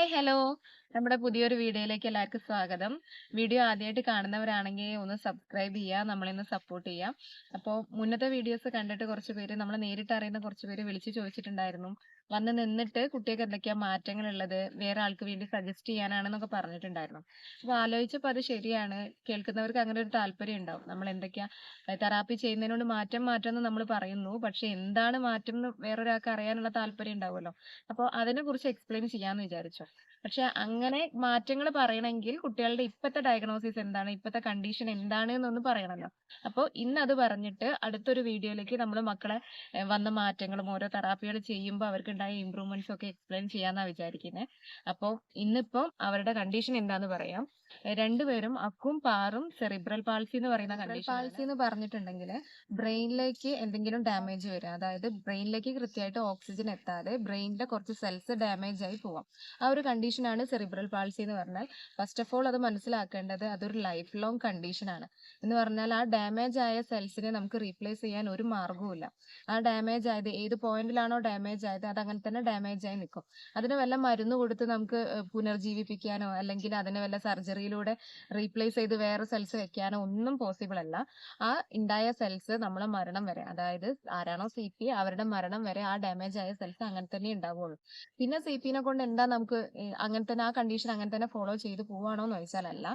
Hi hello നമ്മുടെ പുതിയൊരു വീഡിയോയിലേക്ക് എല്ലാവർക്കും സ്വാഗതം. വീഡിയോ ആദ്യമായിട്ട് കാണുന്നവരാണെങ്കിൽ ഒന്ന് സബ്സ്ക്രൈബ് ചെയ്യുക നമ്മളിന്ന് സപ്പോർട്ട് ചെയ്യാം അപ്പോൾ മുന്നത്തെ വീഡിയോസ് കണ്ടിട്ട് കുറച്ച് പേര് നമ്മൾ നേരിട്ട് അറിയുന്ന കുറച്ച് പേര് വിളിച്ച് ചോദിച്ചിട്ടുണ്ടായിരുന്നു. വന്ന് നിന്നിട്ട് എന്തൊക്കെയാ മാറ്റങ്ങൾ ഉള്ളത് വേറെ ആൾക്ക് വേണ്ടി സജസ്റ്റ് ചെയ്യാനാണെന്നൊക്കെ പറഞ്ഞിട്ടുണ്ടായിരുന്നു. അപ്പോൾ ആലോചിച്ചപ്പോൾ അത് ശരിയാണ്. കേൾക്കുന്നവർക്ക് അങ്ങനെ ഒരു താല്പര്യം ഉണ്ടാവും. നമ്മൾ എന്തൊക്കെയാ തെറാപ്പി ചെയ്യുന്നതിനോട് മാറ്റം മാറ്റം എന്ന് നമ്മൾ പറയുന്നു. പക്ഷെ എന്താണ് മാറ്റം എന്ന് വേറൊരാൾക്ക് അറിയാനുള്ള താല്പര്യം ഉണ്ടാവുമല്ലോ. അപ്പോൾ അതിനെക്കുറിച്ച് എക്സ്പ്ലെയിൻ ചെയ്യാന്ന് വിചാരിച്ചു. പക്ഷെ അങ്ങനെ മാറ്റങ്ങൾ പറയണമെങ്കിൽ കുട്ടികളുടെ ഇപ്പോഴത്തെ ഡയഗ്നോസിസ് എന്താണ് ഇപ്പോഴത്തെ കണ്ടീഷൻ എന്താണ് എന്നൊന്ന് പറയണമല്ലോ അപ്പോൾ ഇന്ന് അത് പറഞ്ഞിട്ട് അടുത്തൊരു വീഡിയോയിലേക്ക് നമ്മൾ മക്കളെ വന്ന മാറ്റങ്ങളും ഓരോ തെറാപ്പികൾ ചെയ്യുമ്പോൾ അവർക്കുണ്ടായ ഇമ്പ്രൂവ്മെന്റ്സ് ഒക്കെ എക്സ്പ്ലെയിൻ ചെയ്യാമെന്നാണ് വിചാരിക്കുന്നത് അപ്പോൾ ഇന്നിപ്പം അവരുടെ കണ്ടീഷൻ എന്താന്ന് പറയാം. രണ്ടുപേരും അക്കും പാറും സെറിബ്രൽ പാൾസി എന്ന് പറയുന്ന കണ്ടീഷൻ പാൾസി എന്ന് പറഞ്ഞിട്ടുണ്ടെങ്കിൽ ബ്രെയിനിലേക്ക് എന്തെങ്കിലും ഡാമേജ് വരും അതായത് ബ്രെയിനിലേക്ക് കൃത്യമായിട്ട് ഓക്സിജൻ എത്താതെ ബ്രെയിനിലെ കുറച്ച് സെൽസ് ഡാമേജ് ആയി പോവാം. ആ ഒരു കണ്ടീഷനാണ് സെറിബ്രൽ പാൾസി എന്ന് പറഞ്ഞാൽ. ഫസ്റ്റ് ഓഫ് ഓൾ അത് മനസ്സിലാക്കേണ്ടത് അതൊരു ലൈഫ് ലോങ് കണ്ടീഷനാണ്. എന്ന് പറഞ്ഞാൽ ആ ഡാമേജ് ആയ സെൽസിനെ നമുക്ക് റീപ്ലേസ് ചെയ്യാൻ ഒരു മാർഗവുമില്ല ആ ഡാമേജ് ആയത് ഏത് പോയിന്റിലാണോ ഡാമേജ് ആയത് അത് അങ്ങനെ തന്നെ ഡാമേജ് ആയി നിൽക്കും. അതിന് വല്ല മരുന്ന് കൊടുത്ത് നമുക്ക് പുനർജീവിപ്പിക്കാനോ അല്ലെങ്കിൽ അതിന് വല്ല സർജറിയിലൂടെ റീപ്ലേസ് ചെയ്ത് വേറെ സെൽസ് വെക്കാനോ ഒന്നും പോസിബിൾ അല്ല. ആ ഉണ്ടായ സെൽസ് നമ്മളെ മരണം വരെ അതായത് ആരാണോ സി പി അവരുടെ മരണം വരെ ആ ഡാമേജ് ആയ സെൽസ് അങ്ങനെ തന്നെ ഉണ്ടാവുള്ളൂ പിന്നെ സി പിനെ കൊണ്ട് എന്താ നമുക്ക് അങ്ങനെ തന്നെ ആ കണ്ടീഷൻ അങ്ങനെ തന്നെ ഫോളോ ചെയ്ത് പോവാണോ എന്ന് ചോദിച്ചാൽ അല്ല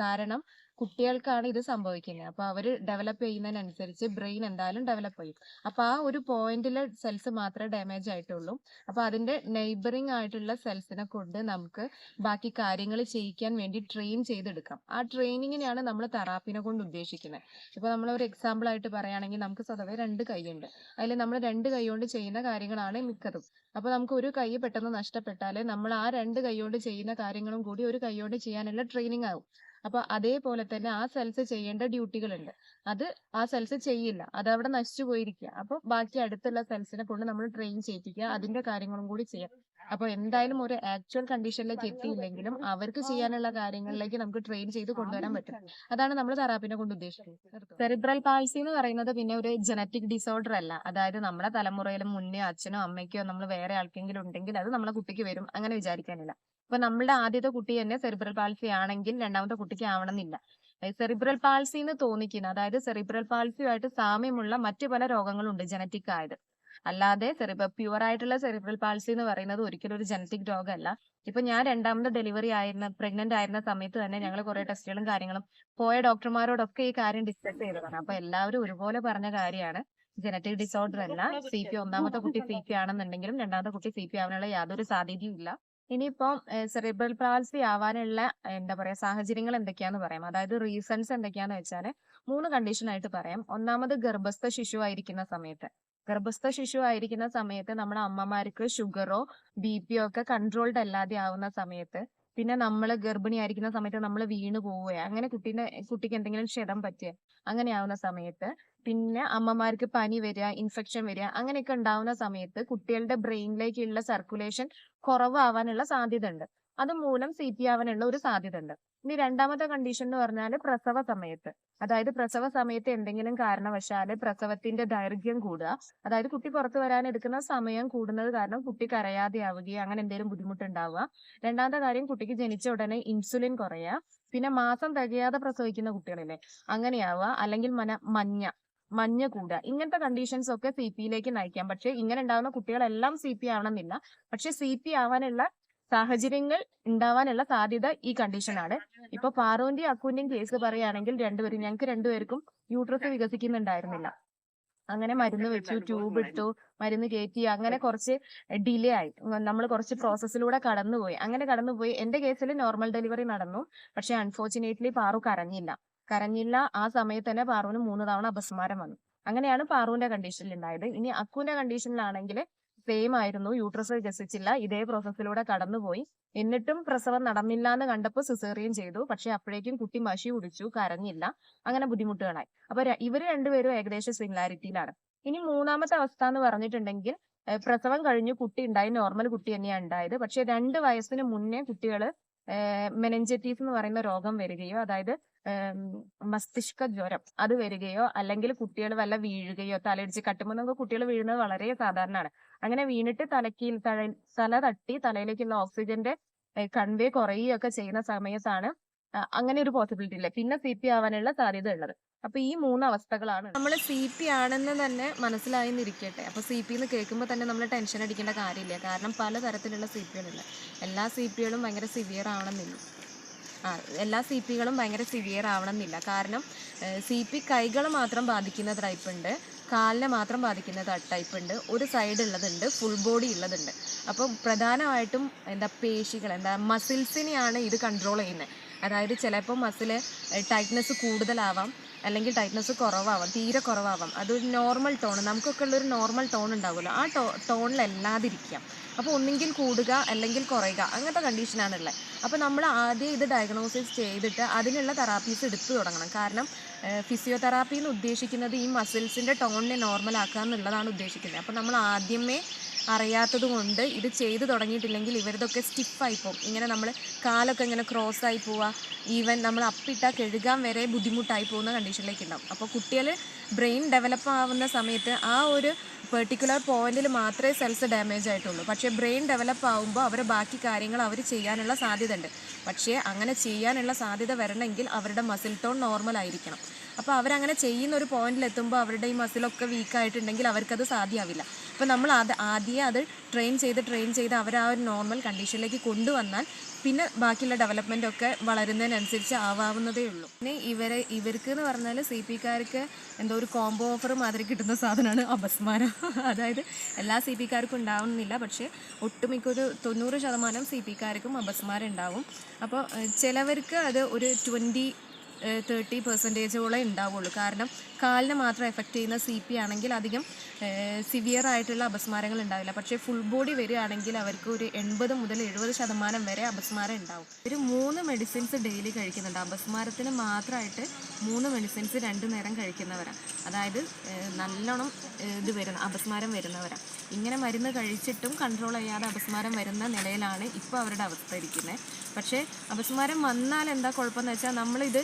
കാരണം കുട്ടികൾക്കാണ് ഇത് സംഭവിക്കുന്നത്. അപ്പൊ അവർ ഡെവലപ്പ് ചെയ്യുന്നതിനനുസരിച്ച് ബ്രെയിൻ എന്തായാലും ഡെവലപ്പ് ചെയ്യും. അപ്പൊ ആ ഒരു പോയിന്റിലെ സെൽസ് മാത്രമേ ഡാമേജ് ആയിട്ടുള്ളൂ. അപ്പൊ അതിന്റെ നെയ്ബറിങ് ആയിട്ടുള്ള സെൽസിനെ കൊണ്ട് നമുക്ക് ബാക്കി കാര്യങ്ങൾ ചെയ്യിക്കാൻ വേണ്ടി ട്രെയിൻ ചെയ്തെടുക്കാം. ആ ട്രെയിനിങ്ങിനെയാണ് നമ്മൾ തെറാപ്പിനെ കൊണ്ട് ഉദ്ദേശിക്കുന്നത്. ഇപ്പൊ നമ്മൾ ഒരു എക്സാമ്പിൾ ആയിട്ട് പറയുകയാണെങ്കിൽ നമുക്ക് സ്വതവേ രണ്ട് കൈയുണ്ട്. അതിൽ നമ്മൾ രണ്ട് കൈ കൊണ്ട് ചെയ്യുന്ന കാര്യങ്ങളാണ് മിക്കതും. അപ്പൊ നമുക്ക് ഒരു കൈ പെട്ടെന്ന് നഷ്ടപ്പെട്ടാൽ നമ്മൾ ആ രണ്ട് കൈ കൊണ്ട് ചെയ്യുന്ന കാര്യങ്ങളും കൂടി ഒരു കൈ കൊണ്ട് ചെയ്യാനുള്ള ട്രെയിനിങ് ആവും. അപ്പൊ അതേപോലെ തന്നെ ആ സെൽസ് ചെയ്യേണ്ട ഡ്യൂട്ടികളുണ്ട് അത് ആ സെൽസ് ചെയ്യില്ല. അത് അവിടെ നശിച്ചു പോയിരിക്കുക. അപ്പൊ ബാക്കി അടുത്തുള്ള സെൽസിനെ കൊണ്ട് നമ്മൾ ട്രെയിൻ ചെയ്യിപ്പിക്കുക. അതിന്റെ കാര്യങ്ങളും കൂടി ചെയ്യാം. അപ്പൊ എന്തായാലും ഒരു ആക്ച്വൽ കണ്ടീഷനിലേക്ക് എത്തിയില്ലെങ്കിലും അവർക്ക് ചെയ്യാനുള്ള കാര്യങ്ങളിലേക്ക് നമുക്ക് ട്രെയിൻ ചെയ്ത് കൊണ്ടുവരാൻ പറ്റും. അതാണ് നമ്മൾ തെറാപ്പിനെ കൊണ്ട് ഉദ്ദേശിക്കുന്നത്. സെറിബ്രൽ പാൾസി എന്ന് പറയുന്നത് പിന്നെ ഒരു ജനറ്റിക് ഡിസോർഡർ അല്ല. അതായത് നമ്മുടെ തലമുറയിലും മുന്നേ അച്ഛനോ അമ്മയ്ക്കോ നമ്മൾ വേറെ ആൾക്കെങ്കിലും ഉണ്ടെങ്കിൽ അത് നമ്മളെ കുട്ടിക്ക് വരും. അങ്ങനെ വിചാരിക്കാനില്ല. ഇപ്പൊ നമ്മളുടെ ആദ്യത്തെ കുട്ടി തന്നെ സെറിബ്രൽ പാൾസി ആണെങ്കിൽ രണ്ടാമത്തെ കുട്ടിക്ക് ആവണമെന്നില്ല. സെറിബ്രൽ പാൾസി എന്ന് തോന്നിക്കുന്ന അതായത് സെറിബ്രൽ പാൾസിയുമായിട്ട് സാമ്യമുള്ള മറ്റു പല രോഗങ്ങളുണ്ട് ജനറ്റിക് ആയത്. അല്ലാതെ സെറിബ പ്യുവർ ആയിട്ടുള്ള സെറിബ്രൽ പാൾസി എന്ന് പറയുന്നത് ഒരിക്കലും ഒരു ജനറ്റിക് രോഗമല്ല. ഇപ്പൊ ഞാൻ രണ്ടാമത്തെ ഡെലിവറി ആയിരുന്ന പ്രഗ്നന്റ് ആയിരുന്ന സമയത്ത് തന്നെ ഞങ്ങൾ കുറെ ടെസ്റ്റുകളും കാര്യങ്ങളും പോയ ഡോക്ടർമാരോടൊക്കെ ഈ കാര്യം ഡിസ്കസ് ചെയ്തതാണ് അപ്പൊ എല്ലാവരും ഒരുപോലെ പറഞ്ഞ കാര്യമാണ്. ജനറ്റിക് ഡിസോർഡർ അല്ല സി പി ഒന്നാമത്തെ കുട്ടി സി പി ആണെന്നുണ്ടെങ്കിലും രണ്ടാമത്തെ കുട്ടി സി പി ആവാനുള്ള യാതൊരു സാധ്യതയും ഇല്ല. ഇനിയിപ്പം സെറിബ്രൽ പാൾസി ആവാനുള്ള എന്താ പറയാ സാഹചര്യങ്ങൾ എന്തൊക്കെയാന്ന് പറയാം. അതായത് റീസൺസ് എന്തൊക്കെയാന്ന് വെച്ചാൽ മൂന്ന് കണ്ടീഷൻ ആയിട്ട് പറയാം. ഒന്നാമത് ഗർഭസ്ഥ ശിശു ആയിരിക്കുന്ന സമയത്ത്. ഗർഭസ്ഥ ശിശു ആയിരിക്കുന്ന സമയത്ത് നമ്മുടെ അമ്മമാർക്ക് ഷുഗറോ ബി പിയോ ഒക്കെ കൺട്രോൾഡ് അല്ലാതെ ആവുന്ന സമയത്ത് പിന്നെ നമ്മൾ ഗർഭിണി ആയിരിക്കുന്ന സമയത്ത് നമ്മൾ വീണ് പോവുകയോ അങ്ങനെ കുട്ടീനെ കുട്ടിക്ക് എന്തെങ്കിലും ക്ഷതം പറ്റുക അങ്ങനെ ആവുന്ന സമയത്ത് പിന്നെ അമ്മമാർക്ക് പനി വരിക ഇൻഫെക്ഷൻ വരിക അങ്ങനെയൊക്കെ ഉണ്ടാവുന്ന സമയത്ത് കുട്ടികളുടെ ബ്രെയിനിലേക്കുള്ള സർക്കുലേഷൻ കുറവാവാനുള്ള സാധ്യത ഉണ്ട് അതുമൂലം സി പി ആവാനുള്ള ഒരു സാധ്യത ഉണ്ട് ഇനി രണ്ടാമത്തെ കണ്ടീഷൻ എന്ന് പറഞ്ഞാൽ പ്രസവ സമയത്ത്. അതായത് പ്രസവ സമയത്ത് എന്തെങ്കിലും കാരണവശാൽ പ്രസവത്തിന്റെ ദൈർഘ്യം കൂടുക. അതായത് കുട്ടി പുറത്തു വരാൻ എടുക്കുന്ന സമയം കൂടുന്നത് കാരണം കുട്ടി കരയാതെ ആവുകയും അങ്ങനെ എന്തെങ്കിലും ബുദ്ധിമുട്ടുണ്ടാവുക. രണ്ടാമത്തെ കാര്യം കുട്ടിക്ക് ജനിച്ച ഉടനെ ഇൻസുലിൻ കുറയുക. പിന്നെ മാസം തികയാതെ പ്രസവിക്കുന്ന കുട്ടികളില്ലേ അങ്ങനെയാവുക. അല്ലെങ്കിൽ മന മഞ്ഞ മഞ്ഞ കൂടുക ഇങ്ങനത്തെ കണ്ടീഷൻസ് ഒക്കെ സി പിയിലേക്ക് നയിക്കാം. പക്ഷെ ഇങ്ങനെ ഉണ്ടാകുന്ന കുട്ടികളെല്ലാം സി പി ആവണമെന്നില്ല. പക്ഷെ സി പി ആവാനുള്ള സാഹചര്യങ്ങൾ ഉണ്ടാവാനുള്ള സാധ്യത ഈ കണ്ടീഷനാണ് ഇപ്പൊ പാറുവിന്റെയും അക്കുവിന്റെയും കേസ് പറയുകയാണെങ്കിൽ രണ്ടുപേരും ഞങ്ങൾക്ക് രണ്ടുപേർക്കും യൂട്രസ് വികസിക്കുന്നുണ്ടായിരുന്നില്ല. അങ്ങനെ മരുന്ന് വെച്ചു ട്യൂബ് ഇട്ടു മരുന്ന് കയറ്റി അങ്ങനെ കുറച്ച് ഡിലേ ആയി. നമ്മൾ കുറച്ച് പ്രോസസ്സിലൂടെ കടന്നുപോയി. അങ്ങനെ കടന്നുപോയി. എന്റെ കേസിൽ നോർമൽ ഡെലിവറി നടന്നു. പക്ഷെ അൺഫോർച്ചുനേറ്റ്ലി പാറു കരഞ്ഞില്ല. കരഞ്ഞില്ല. ആ സമയത്ത് തന്നെ പാറുവിന് മൂന്ന് തവണ അപസ്മാരം വന്നു. അങ്ങനെയാണ് പാറുവിന്റെ കണ്ടീഷനിൽ ഉണ്ടായത്. ഇനി അക്കുവിന്റെ കണ്ടീഷനിലാണെങ്കിൽ സെയിം ആയിരുന്നു. യൂട്രസ് വികസിച്ചില്ല. ഇതേ പ്രോസസ്സിലൂടെ കടന്നുപോയി. എന്നിട്ടും പ്രസവം നടന്നില്ല എന്ന് കണ്ടപ്പോൾ സിസേറിയൻ ചെയ്തു. പക്ഷെ അപ്പോഴേക്കും കുട്ടി മഷി കുടിച്ചു കരഞ്ഞില്ല. അങ്ങനെ ബുദ്ധിമുട്ടുകളായി. അപ്പൊ ഇവർ രണ്ടുപേരും ഏകദേശം സിമിലാരിറ്റിയിലാണ് ഇനി മൂന്നാമത്തെ അവസ്ഥ എന്ന് പറഞ്ഞിട്ടുണ്ടെങ്കിൽ പ്രസവം കഴിഞ്ഞു കുട്ടി ഉണ്ടായി. നോർമൽ കുട്ടി തന്നെയാണ് ഉണ്ടായത്. പക്ഷെ രണ്ട് വയസ്സിന് മുന്നേ കുട്ടികൾ മെനഞ്ചറ്റീസ് എന്ന് പറയുന്ന രോഗം വരികയോ അതായത് മസ്തിഷ്ക ജ്വരം അത് വരികയോ അല്ലെങ്കിൽ കുട്ടികൾ വല്ല വീഴുകയോ തലയിടിച്ച് കട്ടുമ്പോൾ കുട്ടികൾ വീഴുന്നത് വളരെ സാധാരണമാണ്. അങ്ങനെ വീണിട്ട് തലയ്ക്ക് തല തട്ടി തലയിലേക്കുള്ള ഓക്സിജന്റെ കൺവേ കുറയുകയൊക്കെ ചെയ്യുന്ന സമയത്താണ് അങ്ങനെ ഒരു പോസിബിലിറ്റി ഇല്ല. പിന്നെ സി പി ആവാനുള്ള സാധ്യത ഉള്ളത്. അപ്പൊ ഈ മൂന്ന് അവസ്ഥകളാണ്. നമ്മൾ സി പി ആണെന്ന് തന്നെ മനസ്സിലായി എന്നിരിക്കട്ടെ അപ്പൊ സി പി എന്ന് കേൾക്കുമ്പോൾ തന്നെ നമ്മൾ ടെൻഷൻ അടിക്കേണ്ട കാര്യമില്ല. കാരണം പല തരത്തിലുള്ള സി പികളുണ്ട് എല്ലാ സി പികളും ഭയങ്കര സിവിയർ ആവണമെന്നില്ല എല്ലാ സി പികളും ഭയങ്കര സിവിയർ ആവണമെന്നില്ല. കാരണം സി പി കൈകൾ മാത്രം ബാധിക്കുന്ന ടൈപ്പ് ഉണ്ട് കാലിനെ മാത്രം ബാധിക്കുന്ന ടൈപ്പ് ഉണ്ട് ഒരു സൈഡ് ഉള്ളതുണ്ട് ഫുൾ ബോഡി ഉള്ളതുണ്ട്. അപ്പോൾ പ്രധാനമായിട്ടും എന്താ പേശികൾ എന്താ മസിൽസിനെയാണ് ഇത് കൺട്രോൾ ചെയ്യുന്നത്. അതായത് ചിലപ്പോൾ മസിൽ ടൈറ്റ്നസ് കൂടുതലാവാം അല്ലെങ്കിൽ ടൈറ്റ്നസ് കുറവാവാം തീരെ കുറവാവാം. അതൊരു നോർമൽ ടോൺ നമുക്കൊക്കെ ഉള്ളൊരു നോർമൽ ടോൺ ഉണ്ടാവുമല്ലോ. ആ ടോ ടോണിലല്ലാതിരിക്കാം അപ്പോൾ ഒന്നുകിൽ കൂടുക അല്ലെങ്കിൽ കുറയുക. അങ്ങനത്തെ കണ്ടീഷനാണ് ഉള്ളത്. അപ്പോൾ നമ്മൾ ആദ്യം ഇത് ഡയഗ്നോസിസ് ചെയ്തിട്ട് അതിനുള്ള തെറാപ്പീസ് എടുത്തു തുടങ്ങണം. കാരണം ഫിസിയോതെറാപ്പി എന്ന് ഉദ്ദേശിക്കുന്നത് ഈ മസിൽസിന്റെ ടോണിനെ നോർമലാക്കുക എന്നുള്ളതാണ് ഉദ്ദേശിക്കുന്നത്. അപ്പോൾ നമ്മൾ ആദ്യമേ അറിയാത്തത് കൊണ്ട് ഇത് ചെയ്തു തുടങ്ങിയിട്ടില്ലെങ്കിൽ ഇവരതൊക്കെ സ്റ്റിഫായി പോകും. ഇങ്ങനെ നമ്മൾ കാലൊക്കെ ഇങ്ങനെ ക്രോസ് ആയി പോവുക ഈവൻ നമ്മൾ അപ്പിട്ടാൽ കഴുകാൻ വരെ ബുദ്ധിമുട്ടായി പോകുന്ന കണ്ടീഷനിലേക്ക് ഉണ്ടാവും അപ്പോൾ കുട്ടികൾ ബ്രെയിൻ ഡെവലപ്പ് ആവുന്ന സമയത്ത് ആ ഒരു പെർട്ടിക്കുലർ പോയിന്റിൽ മാത്രമേ സെൽസ് ഡാമേജ് ആയിട്ടുള്ളൂ. പക്ഷേ ബ്രെയിൻ ഡെവലപ്പ് ആകുമ്പോൾ അവരെ ബാക്കി കാര്യങ്ങൾ അവർ ചെയ്യാനുള്ള സാധ്യത ഉണ്ട് പക്ഷേ അങ്ങനെ ചെയ്യാനുള്ള സാധ്യത വരണമെങ്കിൽ അവരുടെ മസിൽ ടോൺ നോർമൽ ആയിരിക്കണം. അപ്പോൾ അവരങ്ങനെ ചെയ്യുന്ന ഒരു പോയിന്റിൽ എത്തുമ്പോൾ അവരുടെ ഈ മസിലൊക്കെ വീക്കായിട്ടുണ്ടെങ്കിൽ അവർക്കത് സാധ്യമാവില്ല അപ്പോൾ നമ്മൾ അത് ആദ്യമേ അത് ട്രെയിൻ ചെയ്ത് ട്രെയിൻ ചെയ്ത് അവർ ആ ഒരു നോർമൽ കണ്ടീഷനിലേക്ക് കൊണ്ടുവന്നാൽ പിന്നെ ബാക്കിയുള്ള ഡെവലപ്മെന്റ് ഒക്കെ വളരുന്നതിനനുസരിച്ച് ആവാവുന്നതേ ഉള്ളൂ. പിന്നെ ഇവരെ ഇവർക്ക് എന്ന് പറഞ്ഞാൽ സി പി കാർക്ക് എന്തോ ഒരു കോംബോ ഓഫർ മാതിരി കിട്ടുന്ന സാധനമാണ് അപസ്മാരം. അതായത് എല്ലാ സി പി കാർക്കും ഉണ്ടാവുന്നില്ല പക്ഷേ ഒട്ടുമിക്ക ഒരു തൊണ്ണൂറ് ശതമാനം സി പി കാർക്കും അപസ്മാരം ഉണ്ടാവും. അപ്പോൾ ചിലവർക്ക് അത് ഒരു ട്വന്റി തേർട്ടി പെർസെന്റേജോളം ഉണ്ടാവുള്ളൂ. കാരണം കാലിനെ മാത്രം എഫക്റ്റ് ചെയ്യുന്ന സി പി ആണെങ്കിൽ അധികം സിവിയർ ആയിട്ടുള്ള അപസ്മാരങ്ങൾ ഉണ്ടാവില്ല. പക്ഷേ ഫുൾ ബോഡി വരികയാണെങ്കിൽ അവർക്ക് ഒരു എൺപത് മുതൽ എഴുപത് ശതമാനം വരെ അപസ്മാരം ഉണ്ടാവും. ഒരു മൂന്ന് മെഡിസിൻസ് ഡെയിലി കഴിക്കുന്നുണ്ട്. അപസ്മാരത്തിന് മാത്രമായിട്ട് മൂന്ന് മെഡിസിൻസ് രണ്ടു നേരം കഴിക്കുന്നവരാണ് അതായത് നല്ലോണം ഇത് വരുന്ന അപസ്മാരം വരുന്നവരാണ് ഇങ്ങനെ മരുന്ന് കഴിച്ചിട്ടും കൺട്രോൾ ചെയ്യാതെ അപസ്മാരം വരുന്ന നിലയിലാണ് ഇപ്പോൾ അവരുടെ അവസ്ഥ ഇരിക്കുന്നത് പക്ഷേ അപസ്മാരം വന്നാൽ എന്താ കുഴപ്പമെന്ന് വെച്ചാൽ നമ്മളിത്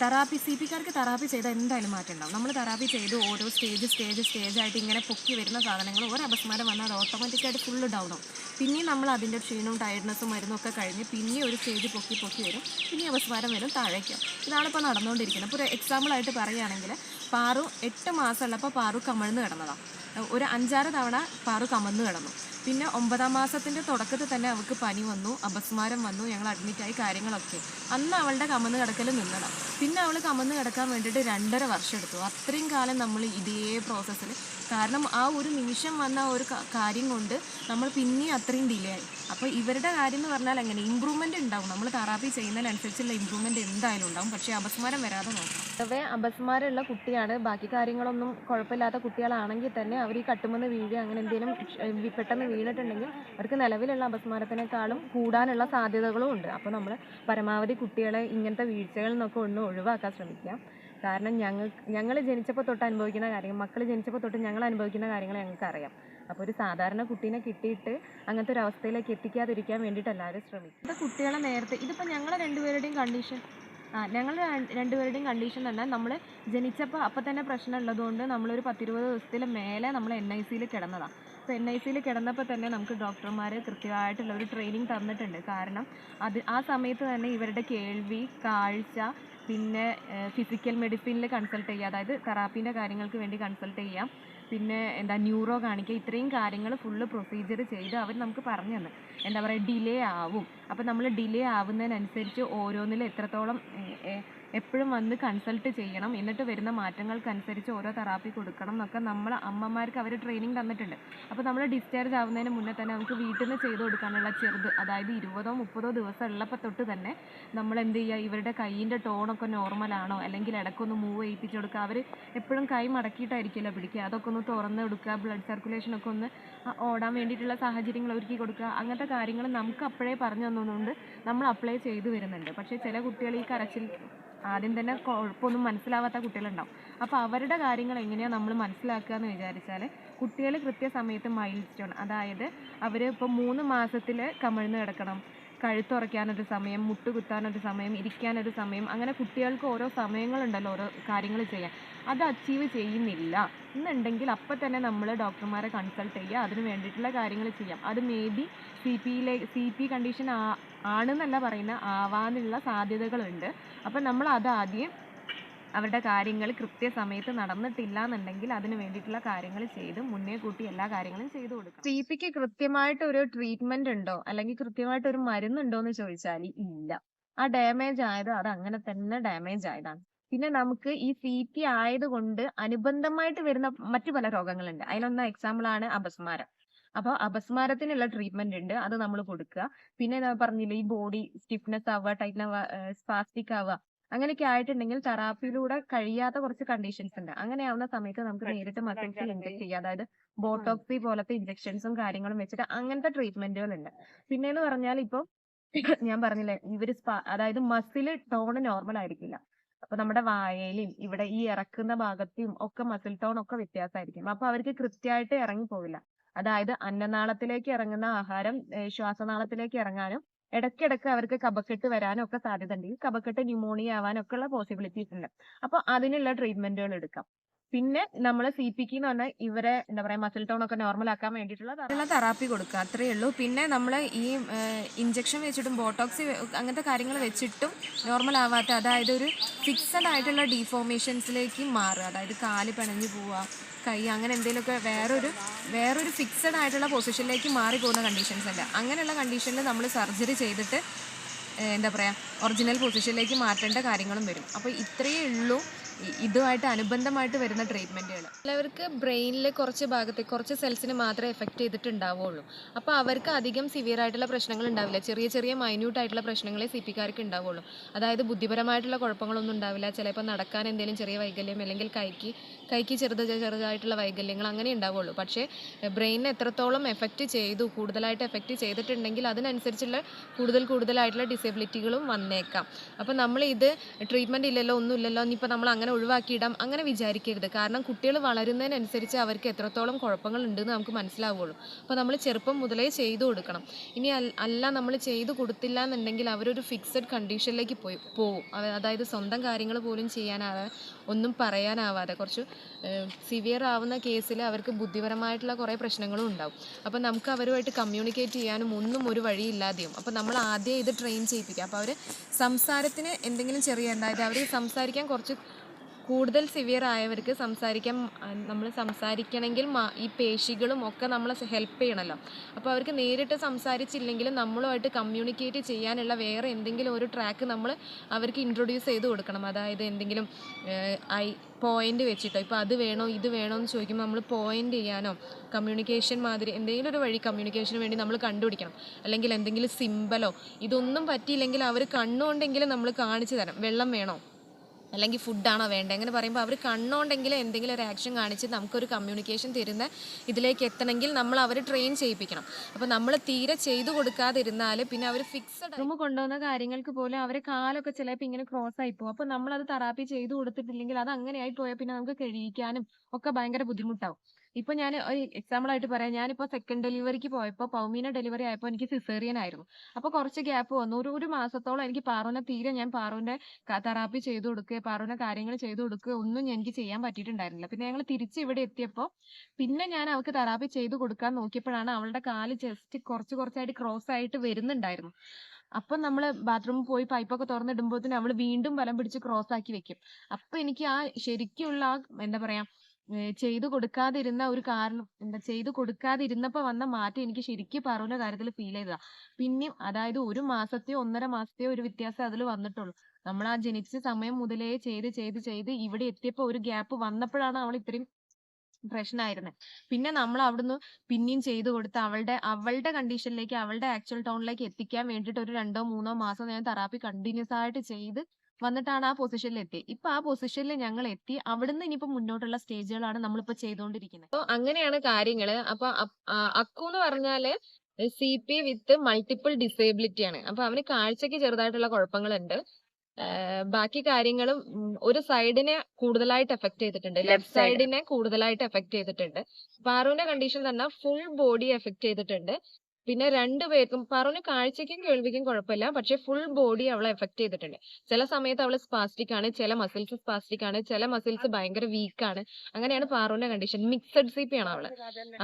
തെറാപ്പി സി പിക്കാർക്ക് തെറാപ്പി ചെയ്താൽ എന്തായാലും മാറ്റം ഉണ്ടാവും നമ്മൾ തെറാപ്പി ചെയ്ത് ഓരോ സ്റ്റേജ് സ്റ്റേജ് സ്റ്റേജ് ആയിട്ട് ഇങ്ങനെ പൊക്കി വരുന്ന സാധനങ്ങൾ ഒരു അപസ്മാരം വന്നാൽ അത് ഓട്ടോമാറ്റിക്കായിട്ട് ഫുള്ള് ഡൗൺ ആവും. പിന്നെയും നമ്മൾ അതിന്റെ ക്ഷീണവും ടയർഡ്നെസ്സും മരുന്നും ഒക്കെ കഴിഞ്ഞ് പിന്നെ ഒരു സ്റ്റേജ് പൊക്കി പൊക്കി വരും. പിന്നെ അപസ്മാരം വരും താഴേക്കും. ഇതാണ് ഇപ്പോൾ നടന്നുകൊണ്ടിരിക്കുന്നത്. അപ്പോൾ ഒരു എക്സാമ്പിളായിട്ട് പറയുകയാണെങ്കിൽ പാറു എട്ട് മാസമുള്ളപ്പോൾ പാറു കമഴ്ന്ന് കിടന്നതാണ് ഒരു അഞ്ചാറ് തവണ പാറു കമന്നു കിടന്നു. പിന്നെ ഒമ്പതാം മാസത്തിന്റെ തുടക്കത്തിൽ തന്നെ അവൾക്ക് പനി വന്നു അപസ്മാരം വന്നു ഞങ്ങൾ അഡ്മിറ്റായി കാര്യങ്ങളൊക്കെ. അന്ന് അവളുടെ കമന്ന് കിടക്കൽ നിന്നതാണ് പിന്നെ അവൾ കമന്ന് കിടക്കാൻ വേണ്ടിയിട്ട് രണ്ടര വർഷം എടുത്തു. അത്രയും കാലം നമ്മൾ ഇതേ പ്രോസസ്സിൽ കാരണം ആ ഒരു നിമിഷം വന്ന ഒരു കാര്യം കൊണ്ട് നമ്മൾ പിന്നെയും അത്രയും ഡിലേ ആയി. അപ്പോൾ ഇവരുടെ കാര്യം എന്ന് പറഞ്ഞാൽ എങ്ങനെ? ഇമ്പ്രൂവ്മെന്റ് ഉണ്ടാവും. നമ്മൾ തെറാപ്പി ചെയ്യുന്നതിനനുസരിച്ചുള്ള ഇമ്പ്രൂവ്മെന്റ് എന്തായാലും ഉണ്ടാവും. പക്ഷേ അപസ്മാരം വരാതെ നോക്കാം. അപസ്മാരമുള്ള കുട്ടിയാണ്. ബാക്കി കാര്യങ്ങളൊന്നും കുഴപ്പമില്ലാത്ത കുട്ടികളാണെങ്കിൽ തന്നെ അവർ ഈ കട്ടുമെന്ന് വീഴുക അങ്ങനെ എന്തെങ്കിലും പെട്ടെന്ന് വീണിട്ടുണ്ടെങ്കിൽ അവർക്ക് നിലവിലുള്ള അപസ്മാരത്തിനേക്കാളും കൂടാനുള്ള സാധ്യതകളും ഉണ്ട്. അപ്പോൾ നമ്മൾ പരമാവധി കുട്ടികളെ ഇങ്ങനത്തെ വീഴ്ചകളിൽ നിന്നൊക്കെ ഒന്ന് ഒഴിവാക്കാൻ ശ്രമിക്കാം കാരണം ഞങ്ങൾ ഞങ്ങൾ ജനിച്ചപ്പോൾ തൊട്ട് അനുഭവിക്കുന്ന കാര്യങ്ങൾ മക്കൾ ജനിച്ചപ്പോൾ തൊട്ട് ഞങ്ങൾ അനുഭവിക്കുന്ന കാര്യങ്ങൾ ഞങ്ങൾക്ക് അറിയാം. അപ്പോൾ ഒരു സാധാരണ കുട്ടീനെ കിട്ടിയിട്ട് അങ്ങനത്തെ ഒരു അവസ്ഥയിലേക്ക് എത്തിക്കാതിരിക്കാൻ വേണ്ടിയിട്ട് എല്ലാവരും ശ്രമിക്കും കുട്ടികളെ നേരത്തെ ഇതിപ്പോൾ ഞങ്ങളെ രണ്ടുപേരുടെയും കണ്ടീഷൻ ആ ഞങ്ങൾ രണ്ടുപേരുടെയും കണ്ടീഷൻ തന്നെ. നമ്മൾ ജനിച്ചപ്പോൾ അപ്പം തന്നെ പ്രശ്നം ഉള്ളതുകൊണ്ട് നമ്മളൊരു പത്തിരുപത് ദിവസത്തിൽ മേലെ നമ്മൾ എൻ ഐ സിയിൽ കിടന്നതാണ് അപ്പോൾ എൻ ഐ സിയിൽ കിടന്നപ്പോൾ തന്നെ നമുക്ക് ഡോക്ടർമാർ കൃത്യമായിട്ടുള്ള ഒരു ട്രെയിനിങ് തന്നിട്ടുണ്ട്. കാരണം അത് ആ സമയത്ത് തന്നെ ഇവരുടെ കേൾവി കാഴ്ച പിന്നെ ഫിസിക്കൽ മെഡിസിനിൽ കൺസൾട്ട് ചെയ്യുക അതായത് തെറാപ്പീന്റെ കാര്യങ്ങൾക്ക് വേണ്ടി കൺസൾട്ട് ചെയ്യാം. പിന്നെ എന്താ ന്യൂറോ കാണിക്കുക ഇത്രയും കാര്യങ്ങൾ ഫുള്ള് പ്രൊസീജിയർ ചെയ്ത് അവർ നമുക്ക് പറഞ്ഞു തന്നു. എന്താ പറയുക ഡിലേ ആവും. അപ്പോൾ നമ്മൾ ഡിലേ ആവുന്നതിനനുസരിച്ച് ഓരോന്നിലും എത്രത്തോളം എപ്പോഴും വന്ന് കൺസൾട്ട് ചെയ്യണം. എന്നിട്ട് വരുന്ന മാറ്റങ്ങൾക്കനുസരിച്ച് ഓരോ തെറാപ്പി കൊടുക്കണം എന്നൊക്കെ നമ്മൾ അമ്മമാർക്ക് അവർ ട്രെയിനിങ് തന്നിട്ടുണ്ട്. അപ്പോൾ നമ്മൾ ഡിസ്ചാർജ് ആവുന്നതിന് മുന്നേ തന്നെ നമുക്ക് വീട്ടിൽ നിന്ന് ചെയ്ത് കൊടുക്കാനുള്ള ചെറുത് അതായത് ഇരുപതോ മുപ്പതോ ദിവസം ഉള്ളപ്പോൾ തൊട്ട് തന്നെ നമ്മൾ എന്ത് ചെയ്യുക ഇവരുടെ കൈയിന്റെ ടോണൊക്കെ നോർമലാണോ അല്ലെങ്കിൽ ഇടയ്ക്കൊന്ന് മൂവ് ചെയ്യിപ്പിച്ച് കൊടുക്കുക. അവർ എപ്പോഴും കൈ മടക്കിയിട്ടായിരിക്കില്ല പിടിക്കുക. അതൊക്കെ ഒന്ന് തുറന്ന് കൊടുക്കുക ബ്ലഡ് സർക്കുലേഷനൊക്കെ ഒന്ന് ഓടാൻ വേണ്ടിയിട്ടുള്ള സാഹചര്യങ്ങൾ ഒരുക്കി കൊടുക്കുക. അങ്ങനത്തെ കാര്യങ്ങൾ നമുക്ക് അപ്പോഴേ പറഞ്ഞു തന്നതുകൊണ്ട് നമ്മൾ അപ്ലൈ ചെയ്തു വരുന്നുണ്ട്. പക്ഷേ ചില കുട്ടികൾ ഈ കരച്ചിൽ ആദ്യം തന്നെ കുഴപ്പമൊന്നും മനസ്സിലാവാത്ത കുട്ടികളുണ്ടാവും. അപ്പോൾ അവരുടെ കാര്യങ്ങൾ എങ്ങനെയാണ് നമ്മൾ മനസ്സിലാക്കുക എന്ന് വിചാരിച്ചാൽ കുട്ടികൾ കൃത്യസമയത്ത് മൈൽ സ്റ്റോൺ അതായത് അവർ ഇപ്പോൾ മൂന്ന് മാസത്തിൽ കമിഴ്ന്ന് കിടക്കണം. കഴുത്തുറയ്ക്കാനൊരു സമയം മുട്ടുകുത്താനൊരു സമയം ഇരിക്കാനൊരു സമയം അങ്ങനെ കുട്ടികൾക്ക് ഓരോ സമയങ്ങളുണ്ടല്ലോ ഓരോ കാര്യങ്ങൾ ചെയ്യാൻ. അത് അച്ചീവ് ചെയ്യുന്നില്ല. എന്നുണ്ടെങ്കിൽ അപ്പം തന്നെ നമ്മൾ ഡോക്ടർമാരെ കൺസൾട്ട് ചെയ്യുക അതിന് വേണ്ടിയിട്ടുള്ള കാര്യങ്ങൾ ചെയ്യാം. അത് മേ ബി സി പിയിലെ സി പി കണ്ടീഷൻ ആ ആണെന്നല്ല പറയുന്നത് ആവാനുള്ള സാധ്യതകളുണ്ട്. അപ്പം നമ്മൾ അത് ആദ്യം അവരുടെ കാര്യങ്ങൾ കൃത്യസമയത്ത് നടന്നിട്ടില്ല എന്നുണ്ടെങ്കിൽ അതിന് വേണ്ടിയിട്ടുള്ള കാര്യങ്ങൾ ചെയ്ത് മുന്നേ കൂട്ടി എല്ലാ കാര്യങ്ങളും ചെയ്തു കൊടുക്കും സി പിക്ക് കൃത്യമായിട്ട് ഒരു ട്രീറ്റ്മെന്റ് ഉണ്ടോ? അല്ലെങ്കിൽ കൃത്യമായിട്ട് ഒരു മരുന്നുണ്ടോ എന്ന് ചോദിച്ചാൽ ഇല്ല. ആ ഡാമേജ് ആയത് അത് അങ്ങനെ തന്നെ ഡാമേജ് ആയതാണ്. പിന്നെ നമുക്ക് ഈ സി പി ആയതുകൊണ്ട് അനുബന്ധമായിട്ട് വരുന്ന മറ്റു പല രോഗങ്ങളുണ്ട്. അതിലൊന്ന് എക്സാമ്പിൾ ആണ് അപസ്മാരം. അപ്പൊ അപസ്മാരത്തിനുള്ള ട്രീറ്റ്മെന്റ് ഉണ്ട്. അത് നമ്മൾ കൊടുക്കുക. പിന്നെ ഞാൻ പറഞ്ഞില്ലേ ഈ ബോഡി സ്റ്റിഫ്നെസ് ആവുക ടൈറ്റൻ ആവുക സ്പാസ്റ്റിക് ആവുക അങ്ങനെയൊക്കെ ആയിട്ടുണ്ടെങ്കിൽ തെറാപ്പിയിലൂടെ കഴിയാത്ത കുറച്ച് കണ്ടീഷൻസ് ഉണ്ട്. അങ്ങനെയാവുന്ന സമയത്ത് നമുക്ക് നേരിട്ട് മസിൽസിൽ ഇൻജെക്ട് ചെയ്യാം. അതായത് ബോട്ടോക്സി പോലത്തെ ഇഞ്ചെക്ഷൻസും കാര്യങ്ങളും വെച്ചിട്ട് അങ്ങനത്തെ ട്രീറ്റ്മെന്റുകൾ ഉണ്ട്. പിന്നെന്ന് പറഞ്ഞാൽ ഇപ്പൊ ഞാൻ പറഞ്ഞില്ലേ ഇവർ സ്പാ അതായത് മസിൽ ടോൺ നോർമൽ ആയിരിക്കില്ല. അപ്പൊ നമ്മുടെ വായയിലും ഇവിടെ ഈ ഇറക്കുന്ന ഭാഗത്തും ഒക്കെ മസിൽ ടോൺ ഒക്കെ വ്യത്യാസമായിരിക്കും. അപ്പൊ അവർക്ക് കൃത്യമായിട്ട് ഇറങ്ങി പോവില്ല അതായത് അന്നനാളത്തിലേക്ക് ഇറങ്ങുന്ന ആഹാരം ശ്വാസനാളത്തിലേക്ക് ഇറങ്ങാനും ഇടയ്ക്കിടയ്ക്ക് അവർക്ക് കഫക്കെട്ട് വരാനും ഒക്കെ സാധ്യത ഉണ്ട് ഈ കഫക്കെട്ട് ന്യൂമോണിയ ആവാനൊക്കെ ഉള്ള പോസിബിലിറ്റീസ് ഉണ്ട്. അപ്പൊ അതിനുള്ള ട്രീറ്റ്മെന്റുകൾ എടുക്കാം. പിന്നെ നമ്മൾ സി പി എന്ന് പറഞ്ഞാൽ ഇവരെ എന്താ പറയാ മസിൽ ടോൺ ഒക്കെ നോർമൽ ആക്കാൻ വേണ്ടിയിട്ടുള്ള തെറാപ്പി കൊടുക്കുക അത്രയേ ഉള്ളൂ. പിന്നെ നമ്മൾ ഈ ഇഞ്ചക്ഷൻ വെച്ചിട്ടും ബോട്ടോക്സ് അങ്ങനത്തെ കാര്യങ്ങൾ വെച്ചിട്ടും നോർമൽ ആവാത്ത അതായത് ഒരു ഫിക്സഡ് ആയിട്ടുള്ള ഡീഫോർമേഷൻസിലേക്ക് മാറുക. അതായത് കാൽ പിണഞ്ഞു പോവുക കൈ അങ്ങനെ എന്തെങ്കിലുമൊക്കെ വേറൊരു വേറൊരു ഫിക്സഡ് ആയിട്ടുള്ള പൊസിഷനിലേക്ക് മാറി പോകുന്ന കണ്ടീഷൻസ് അല്ല അങ്ങനെയുള്ള കണ്ടീഷനിൽ നമ്മൾ സർജറി ചെയ്തിട്ട് എന്താ പറയുക ഒറിജിനൽ പൊസിഷനിലേക്ക് മാറ്റേണ്ട കാര്യങ്ങളും വരും. അപ്പോൾ ഇത്രയേ ഉള്ളൂ. ഇതുമായിട്ട് അനുബന്ധമായിട്ട് വരുന്ന ട്രീറ്റ്മെന്റുകൾ ചിലവർക്ക് ബ്രെയിനിലെ കുറച്ച് ഭാഗത്തെ കുറച്ച് സെൽസിന് മാത്രമേ എഫക്റ്റ് ചെയ്തിട്ടുണ്ടാവുള്ളൂ. അപ്പോൾ അവർക്ക് അധികം സിവിയർ ആയിട്ടുള്ള പ്രശ്നങ്ങൾ ഉണ്ടാവില്ല. ചെറിയ ചെറിയ മൈന്യൂട്ട് ആയിട്ടുള്ള പ്രശ്നങ്ങളെ സി പിക്കാർക്ക് ഉണ്ടാവുള്ളൂ. അതായത് ബുദ്ധിപരമായിട്ടുള്ള കുഴപ്പങ്ങളൊന്നും ഉണ്ടാവില്ല. ചിലപ്പോൾ നടക്കാൻ എന്തെങ്കിലും ചെറിയ വൈകല്യം അല്ലെങ്കിൽ കൈക്ക് കൈക്ക് ചെറുത് ചെറുതായിട്ടുള്ള വൈകല്യങ്ങൾ അങ്ങനെ ഉണ്ടാവുള്ളൂ. പക്ഷേ ബ്രെയിനിനെ എത്രത്തോളം എഫക്റ്റ് ചെയ്തു കൂടുതലായിട്ട് എഫക്റ്റ് ചെയ്തിട്ടുണ്ടെങ്കിൽ അതിനനുസരിച്ചുള്ള കൂടുതൽ കൂടുതലായിട്ടുള്ള ഡിസബിലിറ്റികളും വന്നേക്കാം. അപ്പോൾ നമ്മൾ ഇത് ട്രീറ്റ്മെന്റ് ഇല്ലല്ലോ ഒന്നുമില്ലല്ലോ ഇനിയിപ്പോൾ നമ്മൾ അങ്ങനെ ഒഴിവാക്കിയിടാം അങ്ങനെ വിചാരിക്കരുത്. കാരണം കുട്ടികൾ വളരുന്നതിനനുസരിച്ച് അവർക്ക് എത്രത്തോളം കുഴപ്പങ്ങൾ ഉണ്ടെന്ന് നമുക്ക് മനസ്സിലാവുള്ളൂ. അപ്പോൾ നമ്മൾ ചെറുപ്പം മുതലേ ചെയ്തു കൊടുക്കണം. ഇനി അല്ല നമ്മൾ ചെയ്തു കൊടുത്തില്ല എന്നുണ്ടെങ്കിൽ അവരൊരു ഫിക്സഡ് കണ്ടീഷനിലേക്ക് പോയി പോവും. അതായത് സ്വന്തം കാര്യങ്ങൾ പോലും ചെയ്യാനാവാതെ ഒന്നും പറയാനാവാതെ കുറച്ച് സിവിയർ ആവുന്ന കേസിൽ അവർക്ക് ബുദ്ധിപരമായിട്ടുള്ള കുറേ പ്രശ്നങ്ങളും ഉണ്ടാവും. അപ്പോൾ നമുക്ക് അവരുമായിട്ട് കമ്മ്യൂണിക്കേറ്റ് ചെയ്യാനും ഒന്നും ഒരു വഴിയില്ലാതെയും. അപ്പോൾ നമ്മൾ ആദ്യം ഇത് ട്രെയിൻ ചെയ്യിപ്പിക്കുക. അപ്പോൾ അവർ സംസാരത്തിന് എന്തെങ്കിലും ചെറിയ അതായത് അവർ സംസാരിക്കാൻ കുറച്ച് കൂടുതൽ സിവിയർ ആയവർക്ക് സംസാരിക്കാൻ നമ്മൾ സംസാരിക്കണമെങ്കിൽ ഈ പേശികളും ഒക്കെ നമ്മളെ ഹെൽപ്പ് ചെയ്യണമല്ലോ അപ്പോൾ അവർക്ക് നേരിട്ട് സംസാരിച്ചില്ലെങ്കിലും നമ്മളുമായിട്ട് കമ്മ്യൂണിക്കേറ്റ് ചെയ്യാനുള്ള വേറെ എന്തെങ്കിലും ഒരു ട്രാക്ക് നമ്മൾ അവർക്ക് ഇൻട്രൊഡ്യൂസ് ചെയ്ത് കൊടുക്കണം. അതായത് എന്തെങ്കിലും ഐ പോയിന്റ് വെച്ചിട്ടോ ഇപ്പോൾ അത് വേണോ ഇത് വേണോ എന്ന് ചോദിക്കുമ്പോൾ നമ്മൾ പോയിന്റ് ചെയ്യാനോ കമ്മ്യൂണിക്കേഷൻ മാതിരി എന്തെങ്കിലും ഒരു വഴി കമ്മ്യൂണിക്കേഷന് വേണ്ടി നമ്മൾ കണ്ടുപിടിക്കണം. അല്ലെങ്കിൽ എന്തെങ്കിലും സിമ്പലോ ഇതൊന്നും പറ്റിയില്ലെങ്കിൽ അവർ കണ്ണുകൊണ്ടെങ്കിലും നമ്മൾ കാണിച്ചു തരാം. വെള്ളം വേണോ? അല്ലെങ്കിൽ ഫുഡാണോ വേണ്ടത് അങ്ങനെ പറയുമ്പോൾ അവർ കണ്ണുണ്ടെങ്കിലും എന്തെങ്കിലും ഒരു ആക്ഷൻ കാണിച്ച് നമുക്കൊരു കമ്മ്യൂണിക്കേഷൻ തരുന്ന ഇതിലേക്ക് എത്തണമെങ്കിൽ നമ്മൾ അവർ ട്രെയിൻ ചെയ്യിപ്പിക്കണം. അപ്പോൾ നമ്മൾ തീരെ ചെയ്തു കൊടുക്കാതിരുന്നാൽ പിന്നെ അവർ ഫിക്സഡ് റൂം കൊണ്ടുവന്ന കാര്യങ്ങൾക്ക് പോലും അവരെ കാലൊക്കെ ചിലപ്പോൾ ഇങ്ങനെ ക്രോസ് ആയി പോകും. അപ്പോൾ നമ്മളത് തെറാപ്പി ചെയ്തു കൊടുത്തിട്ടില്ലെങ്കിൽ അത് അങ്ങനെ ആയി പോയാൽ പിന്നെ നമുക്ക് കഴിയിക്കാനും ഒക്കെ ഭയങ്കര ബുദ്ധിമുട്ടാവും. ഇപ്പൊ ഞാൻ ഒരു എക്സാമ്പിൾ ആയിട്ട് പറയാം. ഞാനിപ്പോ സെക്കൻഡ് ഡെലിവറിക്ക് പോയപ്പോ പൗമീന ഡെലിവറി ആയപ്പോൾ എനിക്ക് സിസേറിയൻ ആയിരുന്നു. അപ്പൊ കുറച്ച് ഗ്യാപ്പ് വന്നു. ഒരു ഒരു മാസത്തോളം എനിക്ക് പാറുവിനെ തീരെ ഞാൻ പാറുവിന്റെ തെറാപ്പി ചെയ്തു കൊടുക്കുക പാറുവിന്റെ കാര്യങ്ങൾ ചെയ്തു കൊടുക്കുക ഒന്നും എനിക്ക് ചെയ്യാൻ പറ്റിയിട്ടുണ്ടായിരുന്നില്ല. പിന്നെ ഞങ്ങൾ തിരിച്ച് ഇവിടെ എത്തിയപ്പോൾ പിന്നെ ഞാൻ അവൾക്ക് തെറാപ്പി ചെയ്തു കൊടുക്കാൻ നോക്കിയപ്പോഴാണ് അവളുടെ കാൽ ജസ്റ്റ് കുറച്ച് കുറച്ചായിട്ട് ക്രോസ് ആയിട്ട് വരുന്നുണ്ടായിരുന്നു. അപ്പൊ നമ്മൾ ബാത്റൂമിൽ പോയി പൈപ്പൊക്കെ തുറന്നിടുമ്പോഴത്തേനും അവൾ വീണ്ടും വലം പിടിച്ച് ക്രോസ് ആക്കി വെക്കും. അപ്പൊ എനിക്ക് ആ ശരിക്കുള്ള ആ എന്താ പറയാ ചെയ്തു കൊടുക്കാതിരുന്ന ഒരു കാരണം എന്താ ചെയ്തു കൊടുക്കാതിരുന്നപ്പോ വന്ന മാറ്റം എനിക്ക് ശരിക്കും പറൂന്റെ കാര്യത്തിൽ ഫീൽ ചെയ്തതാ. പിന്നെയും അതായത് ഒരു മാസത്തെയോ ഒന്നര മാസത്തെയോ ഒരു വ്യത്യാസം അതിൽ വന്നിട്ടുള്ളൂ. നമ്മൾ ആ ജനിച്ച സമയം മുതലേ ചെയ്ത് ചെയ്ത് ചെയ്ത് ഇവിടെ എത്തിയപ്പോ ഒരു ഗ്യാപ്പ് വന്നപ്പോഴാണ് അവൾ ഇത്രയും പ്രശ്നമായിരുന്നത് പിന്നെ നമ്മൾ അവിടുന്ന് പിന്നെയും ചെയ്തു കൊടുത്ത് അവളുടെ അവളുടെ കണ്ടീഷനിലേക്ക് അവളുടെ ആക്ച്വൽ ടൗണിലേക്ക് എത്തിക്കാൻ വേണ്ടിയിട്ട് ഒരു രണ്ടോ മൂന്നോ മാസം ഞാൻ തെറാപ്പി കണ്ടിന്യൂസ് ആയിട്ട് ചെയ്ത് വന്നിട്ടാണ് ആ പൊസിഷനിൽ എത്തി ഇപ്പൊ ആ പൊസിഷനിൽ ഞങ്ങൾ എത്തി. അവിടുന്ന് ഇനിയിപ്പോ മുന്നോട്ടുള്ള സ്റ്റേജുകളാണ് നമ്മളിപ്പോ ചെയ്തുകൊണ്ടിരിക്കുന്നത് അപ്പൊ അങ്ങനെയാണ് കാര്യങ്ങൾ. അപ്പൊ അക്കു എന്ന് പറഞ്ഞാൽ C P with multiple disability ആണ്. അപ്പൊ അവന് കാഴ്ചക്ക് ചെറുതായിട്ടുള്ള കുഴപ്പങ്ങളുണ്ട്. ബാക്കി കാര്യങ്ങളും ഒരു സൈഡിനെ കൂടുതലായിട്ട് എഫക്ട് ചെയ്തിട്ടുണ്ട്. ലെഫ്റ്റ് സൈഡിനെ കൂടുതലായിട്ട് എഫക്ട് ചെയ്തിട്ടുണ്ട്. പാറുവിന്റെ കണ്ടീഷൻ തന്നെ ഫുൾ ബോഡി എഫക്ട് ചെയ്തിട്ടുണ്ട്. പിന്നെ രണ്ടുപേർക്കും പറഞ്ഞു കാഴ്ചയ്ക്കും കേൾവിക്കും കുഴപ്പമില്ല. പക്ഷെ ഫുൾ ബോഡി അവളെ എഫക്ട് ചെയ്തിട്ടുണ്ട്. ചില സമയത്ത് അവൾ സ്പാസ്റ്റിക് ആണ് ചില മസിൽസ് സ്പാസ്റ്റിക് ആണ് ചില മസിൽസ് ഭയങ്കര വീക്ക് ആണ്. അങ്ങനെയാണ് പാറുവിന്റെ കണ്ടീഷൻ മിക്സഡ് സി പി ആണ് അവൾ.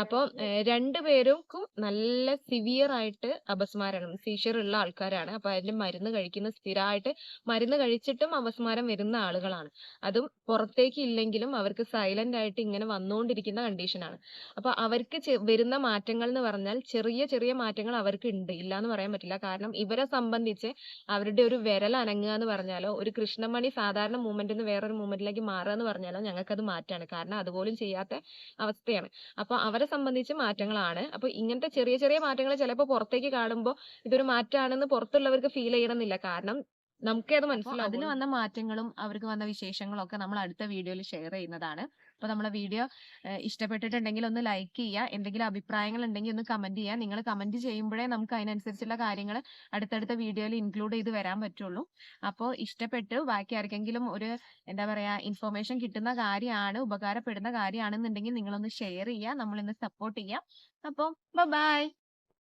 അപ്പോൾ രണ്ടുപേർക്കും നല്ല സിവിയർ ആയിട്ട് അപസ്മാരം സീഷർ ഉള്ള ആൾക്കാരാണ്. അപ്പൊ അതിന്റെ മരുന്ന് കഴിക്കുന്ന സ്ഥിരമായിട്ട് മരുന്ന് കഴിച്ചിട്ടും അപസ്മാരം വരുന്ന ആളുകളാണ്. അതും പുറത്തേക്ക് ഇല്ലെങ്കിലും അവർക്ക് സൈലന്റ് ആയിട്ട് ഇങ്ങനെ വന്നുകൊണ്ടിരിക്കുന്ന കണ്ടീഷനാണ് അപ്പൊ അവർക്ക് വരുന്ന മാറ്റങ്ങൾ എന്ന് പറഞ്ഞാൽ ചെറിയ ചെറിയ മാറ്റങ്ങൾ അവർക്ക് ഉണ്ട് ഇല്ല എന്ന് പറയാൻ പറ്റില്ല. കാരണം ഇവരെ സംബന്ധിച്ച് അവരുടെ ഒരു വിരൽ അനങ്ങുക എന്ന് പറഞ്ഞാലോ ഒരു കൃഷ്ണമണി സാധാരണ മൂവ്മെന്റ് നിന്ന് വേറൊരു മൂവ്മെന്റിലേക്ക് മാറുക എന്ന് പറഞ്ഞാലോ അത് മാറ്റാണ്. കാരണം അതുപോലും ചെയ്യാത്ത അവസ്ഥയാണ്. അപ്പൊ അവരെ സംബന്ധിച്ച് മാറ്റങ്ങളാണ്. അപ്പൊ ഇങ്ങനത്തെ ചെറിയ ചെറിയ മാറ്റങ്ങൾ ചിലപ്പോൾ പുറത്തേക്ക് കാണുമ്പോൾ ഇതൊരു മാറ്റാണെന്ന് പുറത്തുള്ളവർക്ക് ഫീൽ ചെയ്യണമെന്നില്ല. കാരണം നമുക്കേ അത് മനസ്സിലാവും അതിന് വന്ന മാറ്റങ്ങളും അവർക്ക് വന്ന വിശേഷങ്ങളും ഒക്കെ നമ്മൾ അടുത്ത വീഡിയോയിൽ ഷെയർ ചെയ്യുന്നതാണ്. അപ്പൊ നമ്മളെ വീഡിയോ ഇഷ്ടപ്പെട്ടിട്ടുണ്ടെങ്കിൽ ഒന്ന് ലൈക്ക് ചെയ്യുക. എന്തെങ്കിലും അഭിപ്രായങ്ങൾ ഉണ്ടെങ്കിൽ ഒന്ന് കമന്റ് ചെയ്യുക. നിങ്ങൾ കമന്റ് ചെയ്യുമ്പോഴേ നമുക്ക് അതിനനുസരിച്ചുള്ള കാര്യങ്ങൾ അടുത്തടുത്ത വീഡിയോയിൽ ഇൻക്ലൂഡ് ചെയ്ത് വരാൻ പറ്റുള്ളൂ. അപ്പോൾ ഇഷ്ടപ്പെട്ട്. ബാക്കി ആർക്കെങ്കിലും ഒരു എന്താ പറയാ ഇൻഫർമേഷൻ കിട്ടുന്ന കാര്യമാണ് ഉപകാരപ്പെടുന്ന കാര്യമാണെന്നുണ്ടെങ്കിൽ നിങ്ങളൊന്ന് ഷെയർ ചെയ്യുക. നമ്മളിന്ന് സപ്പോർട്ട് ചെയ്യാം അപ്പോൾ ബൈ